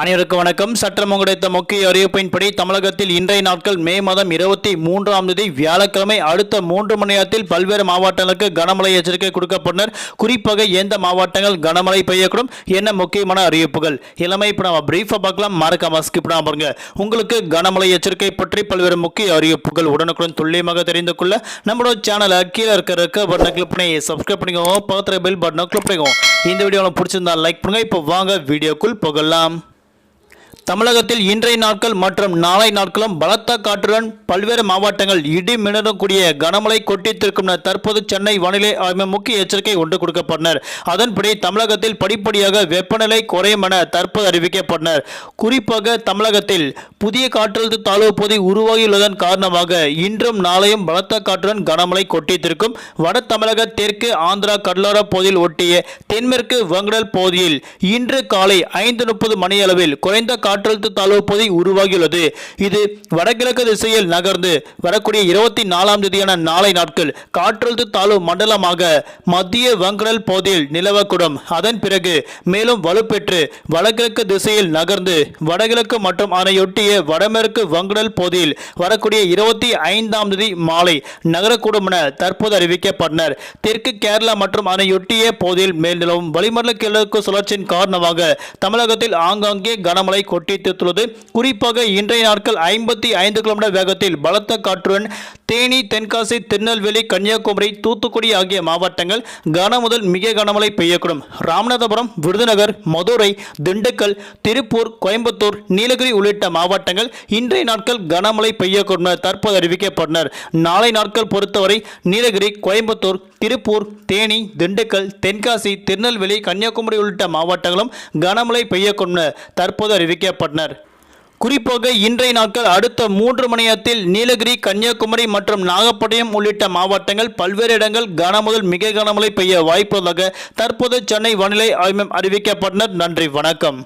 அனைவருக்கும் வணக்கம். சற்றம் கிடைத்த முக்கிய அறிவிப்பின்படி தமிழகத்தில் இன்றைய நாட்கள் மே மாதம் இருபத்தி மூன்றாம் தேதி வியாழக்கிழமை அடுத்த மூன்று மணி நேரத்தில் பல்வேறு மாவட்டங்களுக்கு கனமழை எச்சரிக்கை கொடுக்கப்பட்டனர். குறிப்பாக எந்த மாவட்டங்கள் கனமழை பெய்யக்கூடும் என்ன முக்கியமான அறிவிப்புகள். இளமை இப்போ நம்ம பிரீஃபாக பார்க்கலாம். மறக்காம ஸ்கிப் பண்ணாம பாருங்க உங்களுக்கு கனமழை எச்சரிக்கை பற்றி பல்வேறு முக்கிய அறிவிப்புகள் உடனுக்குடன் துல்லியமாக தெரிந்து கொள்ள நம்மளோட சேனலை கீழே இருக்கிற இருக்க பட்டனை கிளிக் பண்ணி சப்ஸ்கிரைப் பண்ணிக்கோங்க. பக்கத்தில் பெல் பட்டனை கிளிக் பண்ணிக்கோங்க. இந்த வீடியோ உங்களுக்கு பிடிச்சிருந்தா லைக் பண்ணுங்க. இப்போ வாங்க. வீடியோக்குள் போகலாம். தமிழகத்தில் இன்றைய நாட்கள் மற்றும் நாளை நாட்களும் பலத்த காற்றுடன் பல்வேறு மாவட்டங்கள் இடி மின்னக்கூடிய கனமழை கொட்டித்திருக்கும் என தற்போது சென்னை வானிலை ஆய்வு முக்கிய எச்சரிக்கை ஒன்று கொடுக்கப்பட்டனர். அதன்படி தமிழகத்தில் படிப்படியாக வெப்பநிலை குறையும் என தற்போது அறிவிக்கப்பட்டனர். குறிப்பாக தமிழகத்தில் புதிய காற்றழுத்த தாழ்வு பகுதி உருவாகியுள்ளதன் காரணமாக இன்றும் நாளையும் பலத்த காற்றுடன் கனமழை கொட்டித்திருக்கும். வட தமிழக தெற்கு ஆந்திரா கடலோர பகுதியில் ஒட்டிய தென்மேற்கு வங்கடல் பகுதியில் இன்று காலை ஐந்து முப்பது மணியளவில் குறைந்த காற்றழுத்த தாழ்வு பகுதி உருவாகியுள்ளது. இது வடகிழக்கு திசையில் நகர்ந்து வரக்கூடிய இருபத்தி நாலாம் தேதியான நாளை நாட்கள் காற்றழுத்த தாழ்வு மண்டலமாக மத்திய வங்கடல் பகுதியில் நிலவக்கூடும். அதன் பிறகு மேலும் வலுப்பெற்று வடகிழக்கு திசையில் நகர்ந்து வடகிழக்கு மற்றும் அதனையொட்டிய வடமேற்கு வங்கடல் பகுதியில் வரக்கூடிய இருபத்தி ஐந்தாம் தேதி மாலை நகரக்கூடும் என தற்போது அறிவிக்கப்பட்டனர். தெற்கு கேரளா மற்றும் அதனையொட்டிய பகுதியில் மேல் நிலவும் வளிமண்டல கிழக்கு சுழற்சியின் காரணமாக தமிழகத்தில் ஆங்காங்கே கனமழை கொட்டித்துள்ளது குறிப்பாக இன்றைய நாட்கள் ஐம்பத்தி ஐந்து கிலோமீட்டர் வேகத்தில் பலத்த காற்றுடன் தேனி தென்காசி திருநெல்வேலி கன்னியாகுமரி தூத்துக்குடி ஆகிய மாவட்டங்கள் கன முதல் மிக கனமழை பெய்யக்கூடும். ராமநாதபுரம் விருதுநகர் மதுரை திண்டுக்கல் திருப்பூர் கோயம்புத்தூர் நீலகிரி உள்ளிட்ட மாவட்டங்கள் இன்றைய நாட்கள் கனமழை பெய்யக்கூடும் தற்போது அறிவிக்கப்பட்டனர். நாளை நாட்கள் பொறுத்தவரை நீலகிரி கோயம்புத்தூர் திருப்பூர் தேனி திண்டுக்கல் தென்காசி திருநெல்வேலி கன்னியாகுமரி உள்ளிட்ட மாவட்டங்களும் கனமழை பெய்யக்கூடும் தற்போது அறிவிக்கப்பட்டனர். குறிப்பாக இன்றைய நாட்கள் அடுத்த மூன்று மணி நேரத்தில் நீலகிரி கன்னியாகுமரி மற்றும் நாகப்பட்டினம் உள்ளிட்ட மாவட்டங்கள் பல்வேறு இடங்கள் கனமுதல் மிக கனமழை பெய்ய வாய்ப்புள்ளதாக தற்போது சென்னை வானிலை ஆய்வு அறிவிக்கப்பட்டனர். நன்றி வணக்கம்.